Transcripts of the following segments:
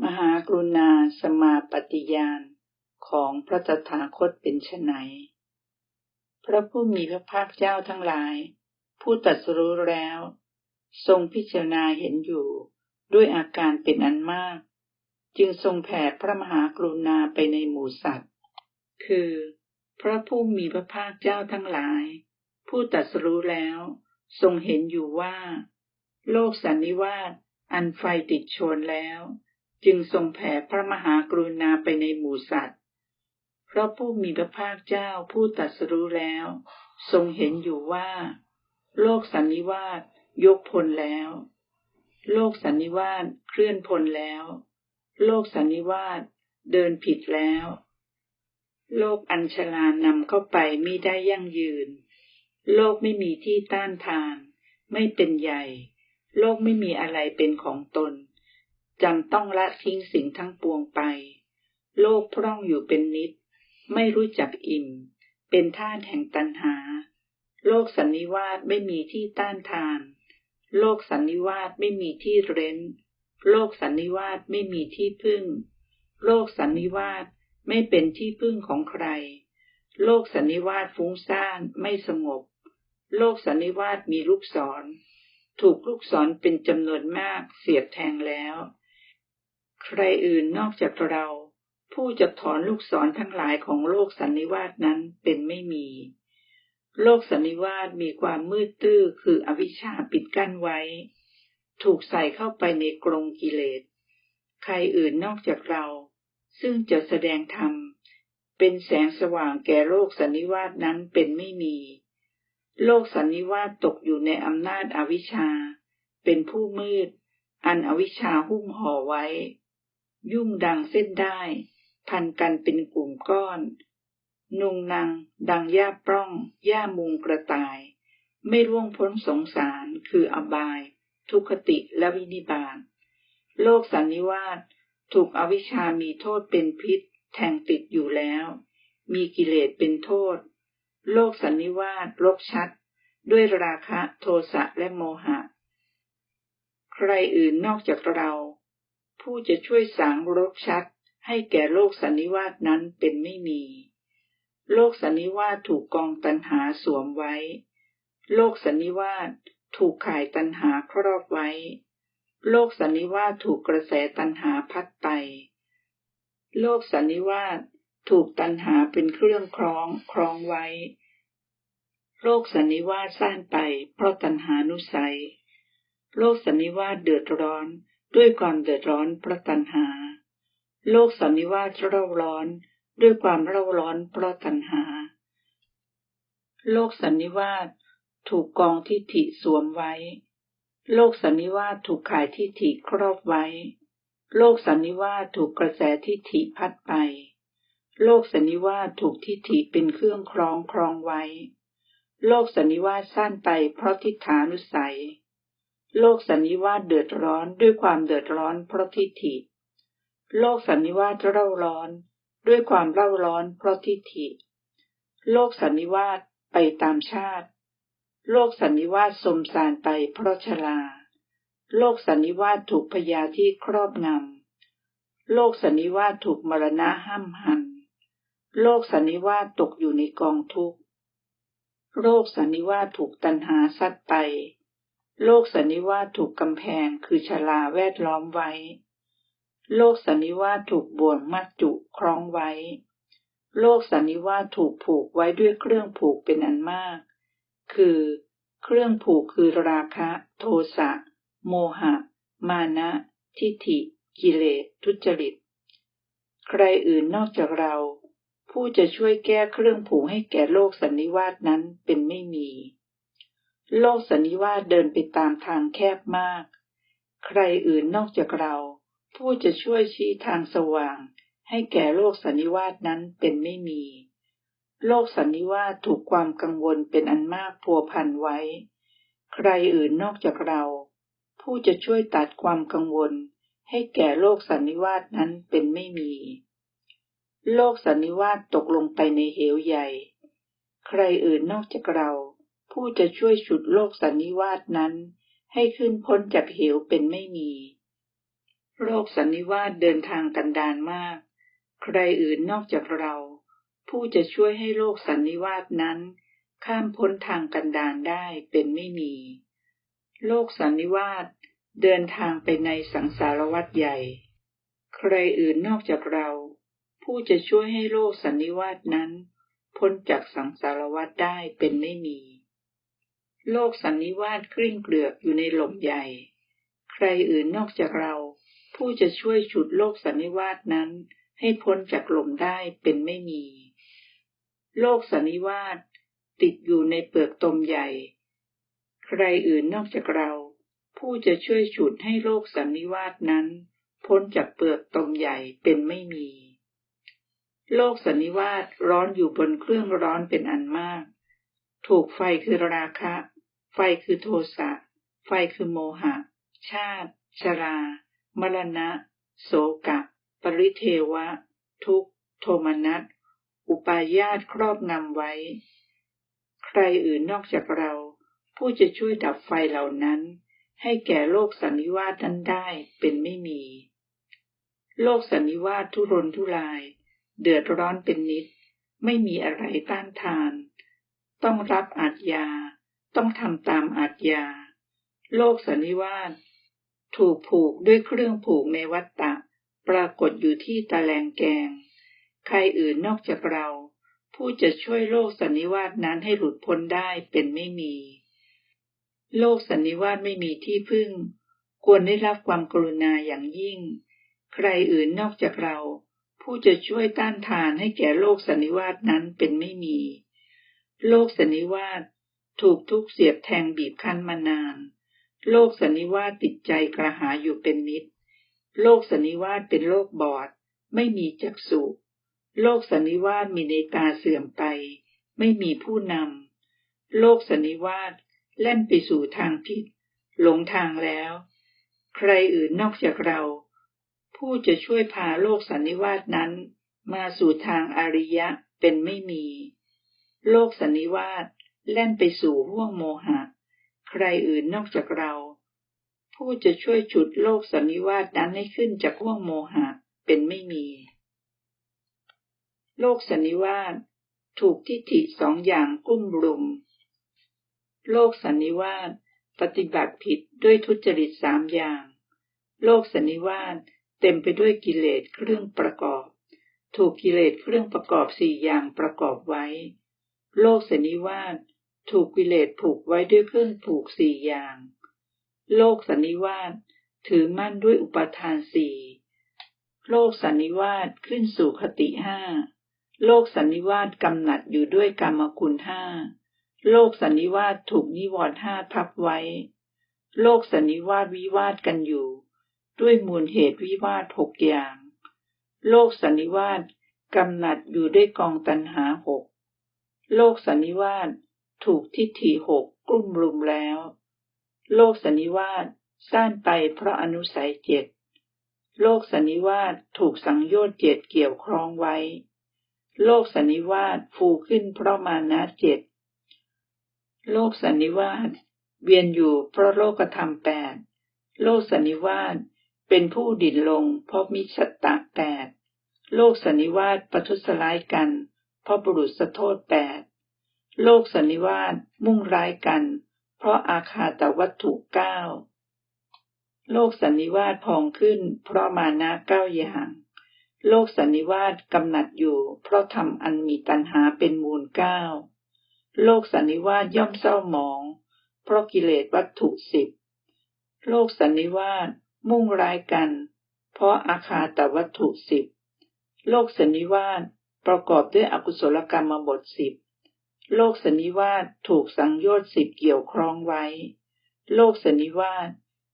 มหากรุณาสมาปฏิญาณของพระตถาคตเป็นไฉนพระผู้มีพระภาคเจ้าทั้งหลาย ผู้ตรัสรู้แล้ว ทรงพิจารณาเห็นอยู่ด้วยอาการเป็นอันมาก จึงทรงแผ่พระมหากรุณาไปในหมู่สัตว์ คือ พระผู้มีพระภาคเจ้าทั้งหลาย ผู้ตรัสรู้แล้ว ทรงเห็นอยู่ว่า โลกสันนิวาตอันไฟติดโชนแล้ว จึงทรงแผ่พระมหากรุณาไปในหมู่สัตว์ เพราะผู้มีพระภาคเจ้าผู้ตรัสรู้แล้ว ทรงเห็นอยู่ว่า โลกสันนิวาตยกพลแล้ว โลกสันนิวาตเคลื่อนพลแล้ว โลกสันนิวาตเดินผิดแล้ว โลกอัญชลานำเข้าไปไม่ได้ยั่งยืน โลกไม่มีที่ต้านทาน ไม่เป็นใหญ่ โลกไม่มีอะไรเป็นของตน จำต้องละทิ้งสิ่งทั้งปวงไป โลกพร่องอยู่เป็นนิด ไม่รู้จักอิ่ม เป็นท่าแห่งตัณหา โลกสันนิวาตไม่มีที่ต้านทาน โลกสันนิวาตไม่มีที่เร้น โลกสันนิวาตไม่มีที่พึ่ง โลกสันนิวาตไม่เป็นที่พึ่งของใคร โลกสันนิวาตฟุ้งซ่านไม่สงบ โลกสันนิวาตมีลูกศร ถูกลูกศรเป็นจำนวนมากเสียบแทงแล้ว ใครอื่นนอกจากเรา ผู้จะถอนลูกศรทั้งหลายของโลกสันนิวาตนั้นเป็นไม่มี โลกสันนิวาตมีความมืดตื้อคืออวิชชาปิดกั้นไว้ ถูกใส่เข้าไปในกรงกิเลส ใครอื่นนอกจากเรา ซึ่งจะแสดงธรรมเป็นแสงสว่างแก่โลกสันนิวาตนั้นเป็นไม่มี โลกสันนิวาตตกอยู่ในอำนาจอวิชชา เป็นผู้มืด อันอวิชชาหุ้มห่อไว้ ยุ่งดังเส้นได้ พันกันเป็นกลุ่มก้อน นุงนางดังหญ้าปล้องหญ้ามุงกระต่าย ไม่ร่วงพ้นสงสารคืออบาย ทุกขติและวินิบาตโลกสันนิวาตถูกอวิชามีโทษเป็นพิษ แทงติดอยู่แล้ว มีกิเลสเป็นโทษ โลกสันนิวาตรกชัด ด้วยราคะโทสะและโมหะ ใครอื่นนอกจากเรา ผู้จะช่วยสางรกชัดให้แก่โลกสันนิวาตนั้นเป็นไม่มี โลกสันนิวาตถูกกองตันหาสวมไว้ โลกสันนิวาตถูกข่ายตันหาครอบไว้ โลกสันนิวาตถูกกระแสตันหาพัดไป โลกสันนิวาตถูกตันหาเป็นเครื่องคล้องคล้องไว้ โลกสันนิวาตสร้างไปเพราะตันหานุสัย โลกสันนิวาตเดือดร้อน ด้วยความเดือดร้อนเพราะตันหา โลกสันนิวาตเร่าร้อนด้วยความเร่าร้อนเพราะตัณหา โลกสันนิวาตถูกกองทิฏฐิสวมไว้ โลกสันนิวาตถูกขายทิฏฐิครอบไว้ โลกสันนิวาตถูกกระแสทิฏฐิพัดไป โลกสันนิวาตถูกทิฏฐิเป็นเครื่องครองครองไว้ โลกสันนิวาตสั้นไปเพราะทิฏฐานุสัย โลกสันนิวาตเดือดร้อนด้วยความเดือดร้อนเพราะทิฏฐิ โลกสันนิวาตเร่าร้อนด้วยความเร่าร้อนเพราะทิฏฐิ โลกสันนิวาตไปตามชาติ โลกสันนิวาตสมสารไปเพราะชรา โลกสันนิวาตถูกพยาที่ครอบงำ โลกสันนิวาตถูกมรณะห้ามหัน โลกสันนิวาตตกอยู่ในกองทุกข์ โลกสันนิวาตถูกตันหาซัดไป โลกสันนิวาตถูกกำแพงคือชลาแวดล้อมไว้ โลกสันนิวาตถูกบ่วงมัดจุคล้องไว้ โลกสันนิวาตถูกผูกไว้ด้วยเครื่องผูกเป็นอันมาก คือ เครื่องผูกคือราคะ โทสะ โมหะ มานะ ทิฏฐิ กิเลส ทุจริต ใครอื่นนอกจากเรา ผู้จะช่วยแก้เครื่องผูกให้แก่โลกสันนิวาสนั้นเป็นไม่มี โลกสันนิวาสเดินไปตามทางแคบมาก ใครอื่นนอกจากเรา ผู้จะช่วยชี้ทางสว่าง ให้แก่โลกสันนิวาสนั้นเป็นไม่มี โลกสันนิวาสถูกความกังวลเป็นอันมากพัวพันไว้ ใครอื่นนอกจากเรา ผู้จะช่วยตัดความกังวล ให้แก่โลกสันนิวาสนั้นเป็นไม่มี โลกสันนิวาสตกลงไปในเหวใหญ่ ใครอื่นนอกจากเรา ผู้จะช่วยฉุดโลกสันนิวาสนั้น ให้ขึ้นพ้นจากเหวเป็นไม่มีโรคสันนิวาสเดินทางกันดานมาก ใครอื่นนอกจากเรา ผู้จะช่วยให้โรคสันนิวาสนั้น ข้ามพ้นทางกันดานได้เป็นไม่มี โลกสันนิวาสเดินทางไปในสังสารวัฏใหญ่ ใครอื่นนอกจากเรา ผู้จะช่วยให้โลกสันนิวาสนั้น พ้นจากสังสารวัฏได้เป็นไม่มี โลกสันนิวาสกลิ้งเกลือกอยู่ในหล่มใหญ่ ใครอื่นนอกจากเรา ผู้จะช่วยฉุดโลกสันนิวาสนั้น ให้พ้นจากหล่มได้เป็นไม่มี โลกสันนิวาสติดอยู่ในเปลือกตมใหญ่ ใครอื่นนอกจากเรา ผู้จะช่วยฉุดให้โลกสันนิวาสนั้น พ้นจากเปลือกตมใหญ่เป็นไม่มี โลกสันนิวาสร้อนอยู่บนเครื่องร้อนเป็นอันมาก ถูกไฟคือราคะ ไฟคือโทสะ ไฟคือโมหะ ชาติ ชรา มรณะ โสกะ ปริเทวะ ทุกโทมนัส อุปายาตครอบงำไว้ ใครอื่นนอกจากเรา ผู้จะช่วยดับไฟเหล่านั้น ให้แก่โลกสันนิวาสนั้นได้เป็นไม่มี โลกสันนิวาสทุรนทุราย เดือดร้อนเป็นนิด ไม่มีอะไรต้านทาน ต้องรับอาจยา ต้องทำตามอาจยา โลกสันนิวาสถูกผูกด้วยเครื่องผูกในวัตตะ ปรากฏอยู่ที่ตะแลงแกง ใครอื่นนอกจากเรา ผู้จะช่วยโลกสันนิวาสนั้นให้หลุดพ้นได้เป็นไม่มี โลกสันนิวาสไม่มีที่พึ่ง ควรได้รับความกรุณาอย่างยิ่ง ใครอื่นนอกจากเรา ผู้จะช่วยต้านทานให้แก่โลกสันนิวาสนั้นเป็นไม่มี โลกสันนิวาส ถูกทุกเสียบแทงบีบคั้นมานาน โลกสันนิวาสติดใจกระหายอยู่เป็นนิด โลกสันนิวาสเป็นโลกบอด ไม่มีจักษุโลกสันนิวาสมีในตาเสื่อมไป ไม่มีผู้นำ โลกสันนิวาสแล่นไปสู่ทางผิด หลงทางแล้ว ใครอื่นนอกจากเรา ผู้จะช่วยพาโลกสันนิวาสนั้น มาสู่ทางอริยะเป็นไม่มี โลกสันนิวาส แล่นไปสู่ห่วงโมหะ ใครอื่นนอกจากเรา ผู้จะช่วยฉุดโลกสันนิวาสนั้นให้ขึ้นจากห่วงโมหะเป็นไม่มี โลกสันนิวาสถูกทิฏฐิสองอย่างกุ้มรุม โลกสันนิวาสปฏิบัติผิดด้วยทุจริตสามอย่าง โลกสันนิวาสเต็มไปด้วยกิเลสเครื่องประกอบ ถูกกิเลสเครื่องประกอบสี่อย่างประกอบไว้ โลกสันนิวาส ถูกกิเลสผูกไว้ด้วยเครื่องผูกสี่อย่าง โลกสันนิวาสถือมั่นด้วยอุปทานสี่โลกสันนิวาสขึ้นสู่คติห้าโลกสันนิวาสกำหนัดอยู่ด้วยกรรมคุณห้าโลกสันนิวาสถูกนิวรณ์ห้าทับไว้ โลกสันนิวาสวิวาทกันอยู่ ด้วยมูลเหตุวิวาทหกอย่าง โลกสันนิวาสกำหนัดอยู่ด้วยกองตันหาหกโลกสันนิวาส ถูกทิฏฐิหกกลุ่มรุมแล้ว โลกสันนิวาสสร้างไปเพราะอนุสัยเจ็ดโลกสันนิวาสถูกสังโยชน์เจ็ดเกี่ยวครองไว้ โลกสันนิวาสฟูขึ้นเพราะมานะเจ็ดโลกสันนิวาสเวียนอยู่เพราะโลกธรรมแปดโลกสันนิวาสเป็นผู้ดิ่นลงเพราะมิชตตะแปดโลกสันนิวาสประทุสลายกัน เพราะบุรุษโทษแปด โลกสันนิวาสมุ่งร้ายกัน เพราะอาคาตวัตถุเก้าโลกสันนิวาสพองขึ้น เพราะมานะเก้าอย่าง โลกสันนิวาสกำหนัดอยู่ เพราะทำอันมีตัณหาเป็นมูลเก้าโลกสันนิวาสย่อมเศร้าหมอง เพราะกิเลสวัตถุสิบโลกสันนิวาสมุ่งร้ายกัน เพราะอาคาตวัตถุสิบโลกสันนิวาสประกอบด้วยอกุศลกรรมบทสิบ โลกสันนิวาสถูกสังโยชน์สิบเกี่ยวครองไว้ โลกสันนิวาส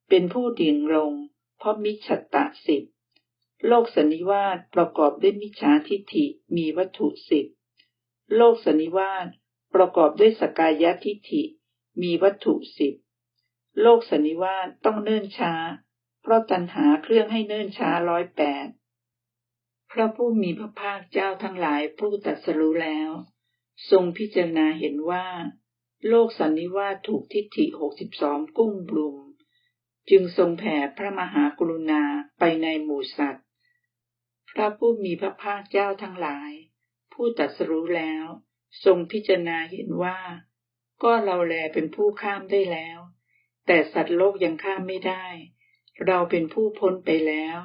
เป็นผู้ดิ่งลง เพราะมิจฉตตะสิบโลกสันนิวาสประกอบด้วยมิจฉาทิฏฐิมีวัตถุสิบโลกสันนิวาสประกอบด้วยสกายทิฏฐิมีวัตถุสิบโลกสันนิวาสต้องเนิ่นช้า เพราะตัณหาเครื่องให้เนิ่นช้าร้อยแปดพระผู้มีพระภาคเจ้าทั้งหลายผู้ตัดสรู้แล้ว ทรงพิจารณาเห็นว่า โลกสันนิวาสถูกทิฏฐิหกสิบสองกุ้งบลุม จึงทรงแผ่พระมหากรุณาไปในหมู่สัตว์ พระผู้มีพระภาคเจ้าทั้งหลาย ผู้ตรัสรู้แล้ว ทรงพิจารณาเห็นว่า ก็เราแลเป็นผู้ข้ามได้แล้ว แต่สัตว์โลกยังข้ามไม่ได้ เราเป็นผู้พ้นไปแล้ว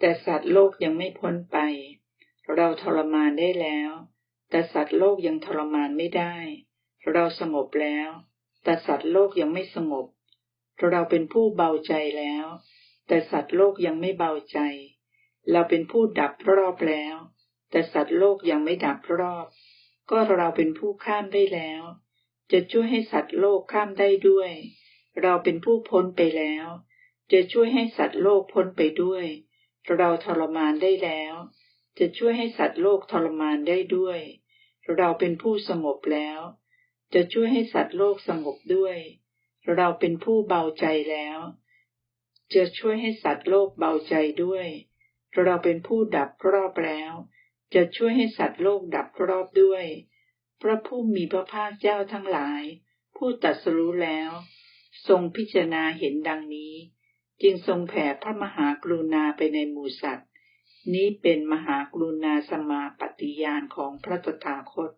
แต่สัตว์โลกยังไม่พ้นไป เราทรมานได้แล้ว แต่สัตว์โลกยังทรมานไม่ได้ เราสงบแล้ว แต่สัตว์โลกยังไม่สงบ เราเป็นผู้เบาใจแล้ว แต่สัตว์โลกยังไม่เบาใจ เราเป็นผู้ดับรอบแล้ว แต่สัตว์โลกยังไม่ดับรอบ ก็เราเป็นผู้ข้ามได้แล้ว จะช่วยให้สัตว์โลกข้ามได้ด้วย เราเป็นผู้พ้นไปแล้ว จะช่วยให้สัตว์โลกพ้นไปด้วย เราทรมานได้แล้ว จะช่วยให้สัตว์โลกทรมานได้ด้วย เราเป็นผู้สงบแล้ว จะช่วยให้สัตว์โลกสงบด้วย เราเป็นผู้เบาใจแล้ว จะช่วยให้สัตว์โลกเบาใจด้วย เราเป็นผู้ดับรอบแล้ว จะช่วยให้สัตว์โลกดับรอบด้วย พระผู้มีพระภาคเจ้าทั้งหลาย ผู้ตรัสรู้แล้ว ทรงพิจารณาเห็นดังนี้ จึงทรงแผ่พระมหากรุณาไปในหมู่สัตว์ นี้เป็นมหากรุณาสมาปฏิญาณของพระตถาคต